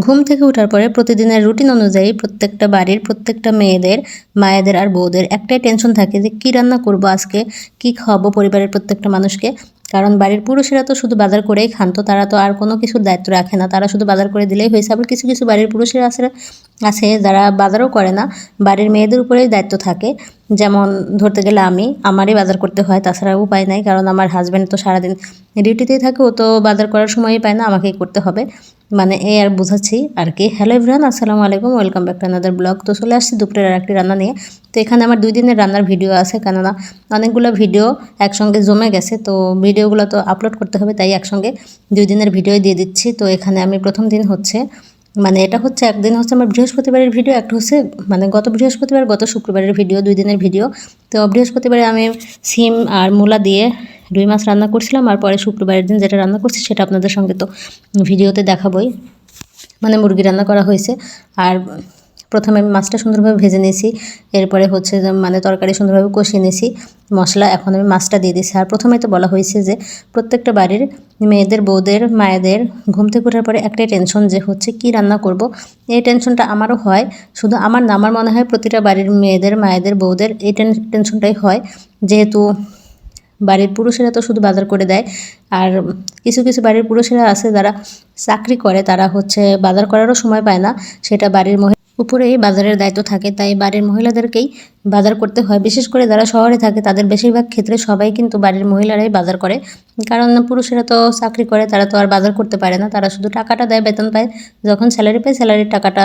ঘুম থেকে ওঠার পরে প্রতিদিনের রুটিন অনুযায়ী প্রত্যেকটা বাড়ির প্রত্যেকটা মেয়েদের, মায়েদের আর বউদের একটাই টেনশন থাকে যে কী রান্না করব আজকে, কী খাওয়াবো পরিবারের প্রত্যেকটা মানুষকে। কারণ বাড়ির পুরুষেরা তো শুধু বাজার করেই খান, তো তারা তো আর কোনো কিছুর দায়িত্ব রাখে না। তারা শুধু বাজার করে দিলেই হয়েছে আবার কিছু কিছু বাড়ির পুরুষেরা আছে আছে যারা বাজারও করে না, বাড়ির মেয়েদের উপরেই দায়িত্ব থাকে। যেমন ধরতে গেলে আমি, আমারই বাজার করতে হয় তাছাড়া উপায় নাই, কারণ আমার হাজব্যান্ড তো সারাদিন ডিউটিতেই থাকে, ও তো বাজার করার সময়ই পায় না, আমাকেই করতে হবে। মানে এই আর বোঝাচ্ছি আর কি। হ্যালো এভরিওয়ান আসসালামু আলাইকুম welcome back to another blog তো চলে আসছি দুপুরের আর একটি রান্না নিয়ে। তো এখানে আমার দুই দিনের রান্নার ভিডিও আছে, কেননা অনেকগুলো ভিডিও একসঙ্গে জমে গেছে, তো ভিডিওগুলো তো আপলোড করতে হবে তাই একসঙ্গে দুই দিনের ভিডিও দিয়ে দিচ্ছি। তো এখানে আমি প্রথম দিন হচ্ছে মানে এটা হচ্ছে একদিন হচ্ছে আমার বৃহস্পতিবারের ভিডিও একটা হচ্ছে মানে গত বৃহস্পতিবার, গত শুক্রবারের ভিডিও দুই দিনের ভিডিও তো বৃহস্পতিবারে আমি সিম আর মূলা দিয়ে রুই মাছ রান্না করছিলাম আর পরে শুক্রবারের দিন যেটা রান্না করছি সেটা আপনাদের সঙ্গে তো ভিডিওতে দেখাবই। মানে মুরগি রান্না করা হয়েছে। আর প্রথমে আমি মাছটা সুন্দরভাবে ভেজে নিয়েছি। এরপরে হচ্ছে মানে তরকারি সুন্দরভাবে কষিয়ে নিয়েছি। মশলা এখন আমি মাছটা দিয়ে দিয়েছি। আর প্রথমেই তো বলা হয়েছে যে, প্রত্যেকটা বাড়ির মেয়েদের, বউদের, মায়েদের ঘুম থেকে ওঠার পরে একটাই টেনশন যে হচ্ছে কি রান্না করব। এই টেনশনটা আমারও হয়। শুধু আমার না, আমার মনে হয় প্রতিটা বাড়ির মেয়েদের, মায়েদের, বউদের এই টেনশনটাই হয়। যেহেতু বাড়ির পুরুষেরা তো শুধু বাজার করে দেয়। আর কিছু কিছু বাড়ির পুরুষেরা আছে যারা চাকরি করে, তারা হচ্ছে বাজার করারও সময় পায় না। সেটা বাড়ির মহিলা উপরেই বাজারের দায়িত্ব থাকে, তাই বাড়ির মহিলাদেরকেই বাজার করতে হয়। বিশেষ করে যারা শহরে থাকে, তাদের বেশিরভাগ ক্ষেত্রে সবাই কিন্তু বাড়ির মহিলারাই বাজার করে। কারণ পুরুষেরা তো চাকরি করে, তারা তো আর বাজার করতে পারে না। তারা শুধু টাকাটা দেয়, বেতন পায়। যখন স্যালারি পায় স্যালারির টাকাটা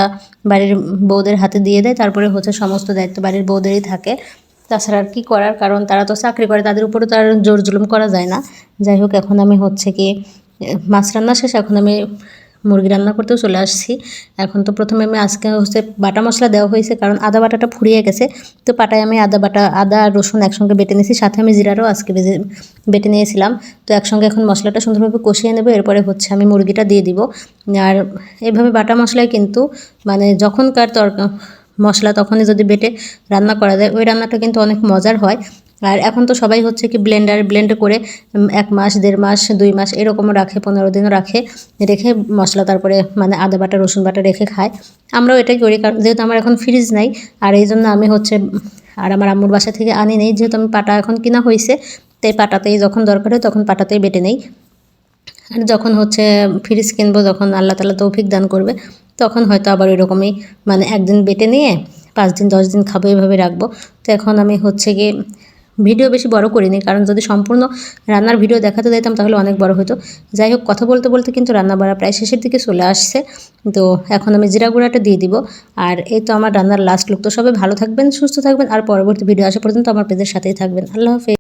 বাড়ির বউদের হাতে দিয়ে দেয়। তারপরে হচ্ছে সমস্ত দায়িত্ব বাড়ির বউদেরই থাকে। তাছাড়া আর কী করার? কারণ তারা তো চাকরি করে, তাদের উপরে তো আর জোর জুলুম করা যায় না। যাই হোক, এখন আমি হচ্ছে কি, মাছ রান্না শেষ। এখন আমি মুরগি রান্না করতেও চলে আসছি। এখন তো প্রথমে আমি আজকে হচ্ছে বাটা মশলা দেওয়া হয়েছে, কারণ আদা বাটাটা ফুরিয়ে গেছে। তো পাটায় আমি আদা বাটা, আদা আর রসুন একসঙ্গে বেটে নিয়েছি, সাথে আমি জিরারও আজকে বেজে, বেটে নিয়েছিলাম। তো একসঙ্গে এখন মশলাটা সুন্দরভাবে কষিয়ে নেব, এরপরে হচ্ছে আমি মুরগিটা দিয়ে দিব। আর এভাবে বাটা মশলায় কিন্তু মানে যখনকার তরকা, মশলা তখনই যদি বেটে রান্না করা যায়, ওই রান্নাটা কিন্তু অনেক মজার হয়। আর এখন তো সবাই হচ্ছে কি ব্লেন্ডার ব্লেন্ড করে এক মাস, দেড় মাস, দুই মাস এরকমও রাখে, পনেরো দিনও রাখে, রেখে মশলা তারপরে মানে আদা বাটা, রসুন বাটা রেখে খায়। আমরাও এটাই করি, কারণ যেহেতু আমার এখন ফ্রিজ নাই, আর এই জন্য আমি হচ্ছে, আর আমার আম্মুর বাসা থেকে আনি নেই, যেহেতু আমি পাটা এখন কিনা হয়েছে তাই পাটাতেই যখন দরকার হয় তখন পাটাতেই বেটে নেই। আর যখন হচ্ছে ফ্রিজ কিনবো, যখন আল্লাহ তালা তৌফিক দান করবে, তখন হয়তো আবার এরকমই মানে একদিন বেটে নিয়ে পাঁচ দিন, দশ দিন খাব, এভাবে রাখব। তো এখন আমি হচ্ছে গিয়ে ভিডিও বেশি বড় করিনি, কারণ যদি সম্পূর্ণ রান্নার ভিডিও দেখাতে দিতাম তাহলে অনেক বড় হতো যাই হোক কথা বলতে বলতে কিন্তু রান্না বাড়া প্রায় শেষের দিকে চলে আসছে। তো এখন আমি জিরা গুঁড়াটা দিয়ে দিব। আর এই তো আমার রান্নার লাস্ট লুক তো সবাই ভালো থাকবেন, সুস্থ থাকবেন, আর পরবর্তী ভিডিও আসা পর্যন্ত আমার পেজের সাথেই থাকবেন। আল্লাহ হাফেজ।